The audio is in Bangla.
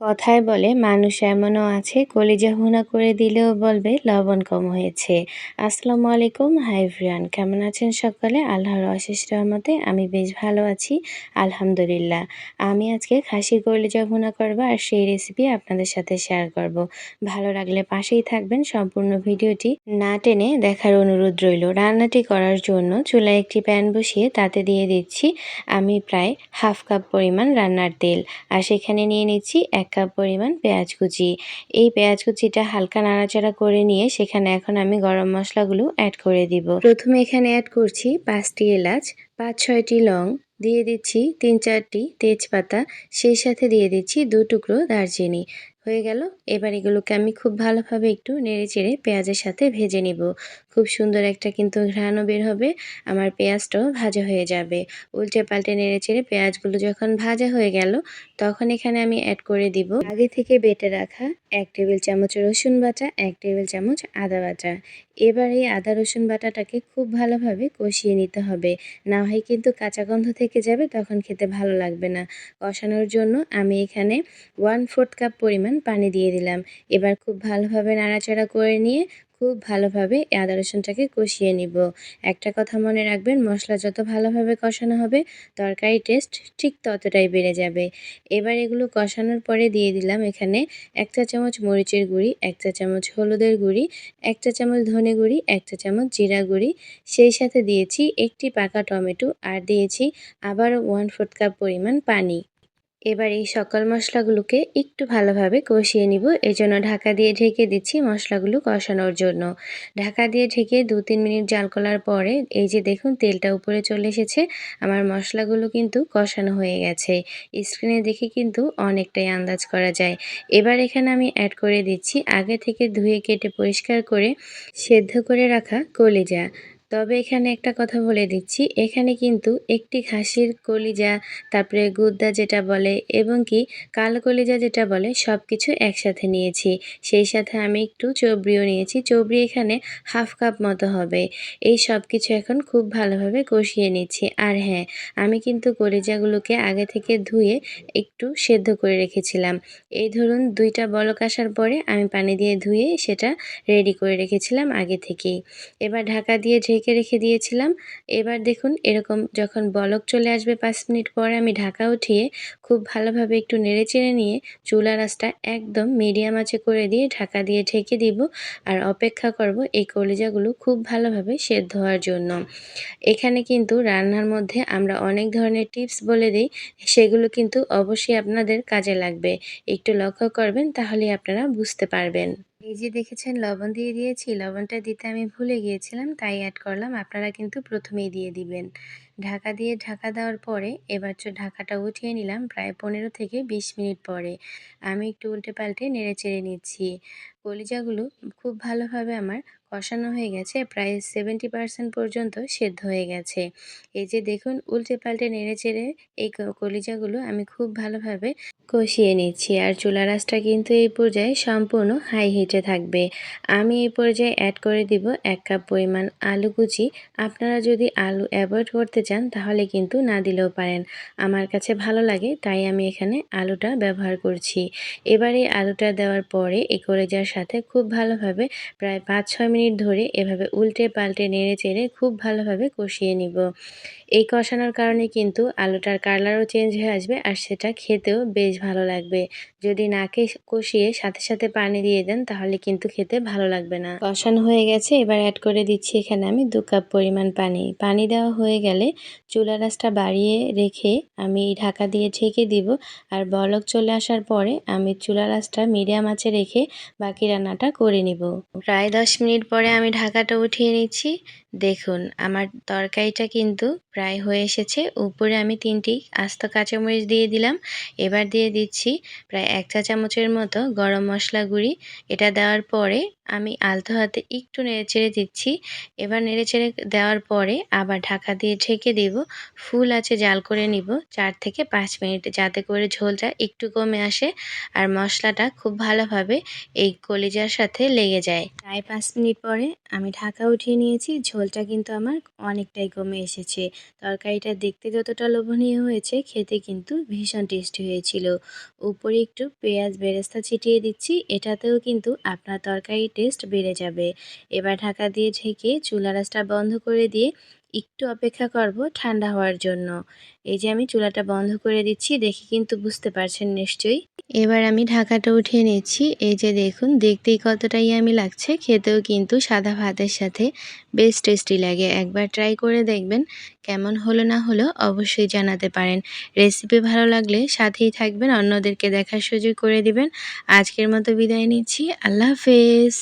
কথায় বলে, মানুষ এমনও আছে, কলিজা ভুনা করে দিলেও বলবে, লবণ কম হয়েছে। আসসালামু আলাইকুম, হাই ফ্রিয়ান কেমন আছেন সকালে? আল্লাহর অশেষ রহমতে আমি বেশ ভালো আছি, আলহামদুলিল্লাহ। আমি আজকে খাসির কলিজা ভুনা করব আর সেই রেসিপি আপনাদের সাথে শেয়ার করব। ভালো লাগলে পাশেই থাকবেন, সম্পূর্ণ ভিডিওটি না টেনে দেখার অনুরোধ রইল। রান্নাটি করার জন্য চুলায় একটি প্যান বসিয়ে তাতে দিয়ে দিচ্ছি, আমি প্রায় হাফ কাপ পরিমাণ রান্নার তেল। আর সেখানে নিয়ে নিচ্ছি এক কাপ পরিমাণ পেঁয়াজ কুচি। এই পেঁয়াজ কুচিটা হালকা নাড়াচাড়া করে নিয়ে সেখানে এখন আমি গরম মশলাগুলো অ্যাড করে দিব। প্রথমে এখানে অ্যাড করছি পাঁচটি এলাচ, পাঁচ, ছয়টি লং, দিয়ে দিচ্ছি তিন, চারটি তেজপাতা, সেই সাথে দিয়ে দিচ্ছি দু টুকরো দারচিনি। হয়ে গেল। এবার এগুলোকে আমি খুব ভালোভাবে একটু নেড়ে চেড়ে পেঁয়াজের সাথে ভেজে নিব। খুব সুন্দর একটা কিন্তু ঘ্রাণও বের হবে, আমার পেঁয়াজটাও ভাজা হয়ে যাবে। উল্টে পাল্টে নেড়ে চেড়ে পেঁয়াজগুলো যখন ভাজা হয়ে গেল, তখন এখানে আমি অ্যাড করে দিব আগে থেকে বেটে রাখা এক টেবিল চামচ রসুন বাটা, এক টেবিল চামচ আদা বাটা। এবার এই আদা রসুন বাটাটাকে খুব ভালোভাবে কষিয়ে নিতে হবে। না হয় কিন্তু কাঁচা গন্ধ থেকে যাবে, তখন খেতে ভালো লাগবে না। কষানোর জন্য আমি এখানে ওয়ান ফোর্থ কাপ পরিমাণ পানি দিয়ে দিলাম। এবার খুব ভালোভাবে নাড়াচাড়া করে নিয়ে খুব ভালোভাবে আদা রসুনটাকে কষিয়ে নিব। একটা কথা মনে রাখবেন, মশলা যত ভালোভাবে কষানো হবে তরকারি টেস্ট ঠিক ততটাই বেড়ে যাবে। এবার এগুলো কষানোর পরে দিয়ে দিলাম এখানে এক চা চামচ মরিচের গুঁড়ি, এক চা চামচ হলুদের গুঁড়ি, এক চা চামচ ধনে গুঁড়ি, এক চা চামচ জিরা গুঁড়ি। সেই সাথে দিয়েছি একটি পাকা টমেটো আর দিয়েছি আবারও ওয়ান ফোর্থ কাপ পরিমাণ পানি। এবার এই সকল মশলাগুলোকে একটু ভালোভাবে কষিয়ে নিব। এই জন্য ঢাকা দিয়ে ঢেকে দিচ্ছি মশলাগুলো কষানোর জন্য। ঢাকা দিয়ে ঢেকে দু তিন মিনিট জাল করার পরে এই যে দেখুন তেলটা উপরে চলে এসেছে, আমার মশলাগুলো কিন্তু কষানো হয়ে গেছে। স্ক্রিনে দেখে কিন্তু অনেকটাই আন্দাজ করা যায়। এবার এখানে আমি অ্যাড করে দিচ্ছি আগে থেকে ধুয়ে কেটে পরিষ্কার করে সেদ্ধ করে রাখা কলিজা। তবে এখানে একটা কথা বলে দিচ্ছি। এখানে কিন্তু একটি খাসির কলিজা, তারপরে গুদ্দা যেটা বলে এবং কি কাল কলিজা যেটা বলে সব কিছু একসাথে নিয়েছি। সেই সাথে আমি একটু চবড়িও নিয়েছি। চবড়ি এখানে হাফ কাপ মতো হবে। এই সব কিছু এখন খুব ভালোভাবে কষিয়ে নিচ্ছি। আর হ্যাঁ আমি কিন্তু কলিজাগুলোকে আগে থেকে ধুয়ে একটু সেদ্ধ করে রেখেছিলাম। এই ধরুন দুইটা বলক আসার পরে আমি পানি দিয়ে ধুয়ে সেটা রেডি করে রেখেছিলাম আগে থেকেই। এবার ঢাকা দিয়ে ঢেকে রেখে দিয়েছিলাম। এবার দেখুন, এরকম যখন বলক চলে আসবে পাঁচ মিনিট পরে, আমি ঢাকা উঠিয়ে খুব ভালোভাবে একটু নেড়ে চেড়ে নিয়ে চুলা রাসটা একদম মিডিয়াম আঁচে করে দিয়ে ঢাকা দিয়ে ঢেকে দিব আর অপেক্ষা করব এই কলিজাগুলো খুব ভালোভাবে সেদ্ধ হওয়ার জন্য। এখানে কিন্তু রান্নার মধ্যে আমরা অনেক ধরনের টিপস বলে দিই, সেগুলো কিন্তু অবশ্যই আপনাদের কাজে লাগবে। একটু লক্ষ্য করবেন তাহলে আপনারা বুঝতে পারবেন। এই যে দেখেছেন, লবণ দিয়ে দিয়েছি। লবণটা দিতে আমি ভুলে গিয়েছিলাম, তাই অ্যাড করলাম। আপনারা কিন্তু প্রথমেই দিয়ে দিবেন। ঢাকা দিয়ে ঢাকা দেওয়ার পরে এবার চো, ঢাকাটা উঠিয়ে নিলাম প্রায় পনেরো থেকে বিশ মিনিট পরে। আমি একটু উল্টে পাল্টে নেড়ে চেড়ে নিচ্ছি। কলিজাগুলো খুব ভালোভাবে আমার কষানো হয়ে গেছে, প্রায় সেভেন্টি পার্সেন্ট পর্যন্ত সেদ্ধ হয়ে গেছে। এই যে দেখুন, উল্টে পাল্টে নেড়ে চেড়ে এই কলিজাগুলো আমি খুব ভালোভাবে কষিয়ে নিচ্ছি। আর চুলা রাসটা কিন্তু এই পর্যায়ে সম্পূর্ণ হাই হিটে থাকবে। আমি এই পর্যায়ে অ্যাড করে দিব এক কাপ পরিমাণ আলু কুচি। আপনারা যদি আলু অ্যাভয়েড করতে চান, তাহলে কিন্তু না দিলেও পারেন। আমার কাছে ভালো লাগে, তাই আমি এখানে আলুটা ব্যবহার করছি। এবার আলুটা দেওয়ার পরে এই কলেজার সাথে খুব ভালোভাবে প্রায় পাঁচ ছয় মিনিট ধরে এভাবে উল্টে পাল্টে নেড়ে চেড়ে খুব ভালোভাবে কষিয়ে নিব। এই কষানোর কারণে কিন্তু আলুটার কালারও চেঞ্জ হয়ে আসবে আর সেটা খেতেও বেশ ভালো লাগবে। যদি নাকে কষিয়ে সাথে সাথে পানি দিয়ে দেন, তাহলে কিন্তু খেতে ভালো লাগবে না। কষানো হয়ে গেছে, এবার অ্যাড করে দিচ্ছি এখানে আমি দু কাপ পরিমাণ পানি। পানি দেওয়া হয়ে গেলে চুলা রাসটা বাড়িয়ে রেখে আমি ঢাকা দিয়ে ঢেকে দিব, আর বলক চলে আসার পরে আমি চুলা রাসটা মিডিয়াম আঁচে রেখে বাকি রান্নাটা করে নিব। প্রায় দশ মিনিট পরে আমি ঢাকাটা উঠিয়ে নিচ্ছি। দেখুন, আমার তরকারিটা কিন্তু প্রায় হয়ে এসেছে। উপরে আমি তিনটি আস্ত কাঁচামরিচ দিয়ে দিলাম। এবার দিয়ে দিচ্ছি প্রায় এক চা চামচের মতো গরম মশলা গুঁড়ি এটা দেওয়ার পরে আমি আলতো হাতে একটু নেড়েচেড়ে দিচ্ছি। এবার নেড়েচেড়ে দেওয়ার পরে আবার ঢাকা দিয়ে ঢেকে দিব। ফুল আছে জাল করে নিব চার থেকে পাঁচ মিনিট যাতে করে ঝোলটা একটু কমে আসে আর মশলাটা খুব ভালোভাবে এই কলিজার সাথে লেগে যায়। প্রায় পাঁচ মিনিট পরে আমি ঢাকা উঠিয়ে নিয়েছি। ঝোলটা কিন্তু আমার অনেকটাই কমে এসেছে। তরকারিটা দেখতে যতটা লোভনীয় হয়েছে খেতে কিন্তু ভীষণ টেস্টি হয়েছিল। উপরে একটু পেঁয়াজ বেরেস্তা ছিটিয়ে দিচ্ছি, এটাতেও কিন্তু আপনার তরকারি টেস্ট বেড়ে যাবে। এবার ঢাকা দিয়ে ঢেকে চুলা রাসটা বন্ধ করে দিয়ে একটু অপেক্ষা করব ঠান্ডা হওয়ার জন্য। এই যে আমি চুলাটা বন্ধ করে দিচ্ছি, দেখে কিন্তু বুঝতে পারছেন নিশ্চয়ই। এবার আমি ঢাকাটা উঠিয়ে নিচ্ছি। এই যে দেখুন, দেখতেই কতটাই আমি লাগছে। খেতেও কিন্তু সাদা ভাতের সাথে বেশ টেস্টি লাগে। একবার ট্রাই করে দেখবেন, কেমন হলো না হলো অবশ্যই জানাতে পারেন। রেসিপি ভালো লাগলে সাথেই থাকবেন, অন্যদেরকে দেখার সুযোগ করে দিবেন। আজকের মতো বিদায় নিচ্ছি। আল্লাহ হাফেজ।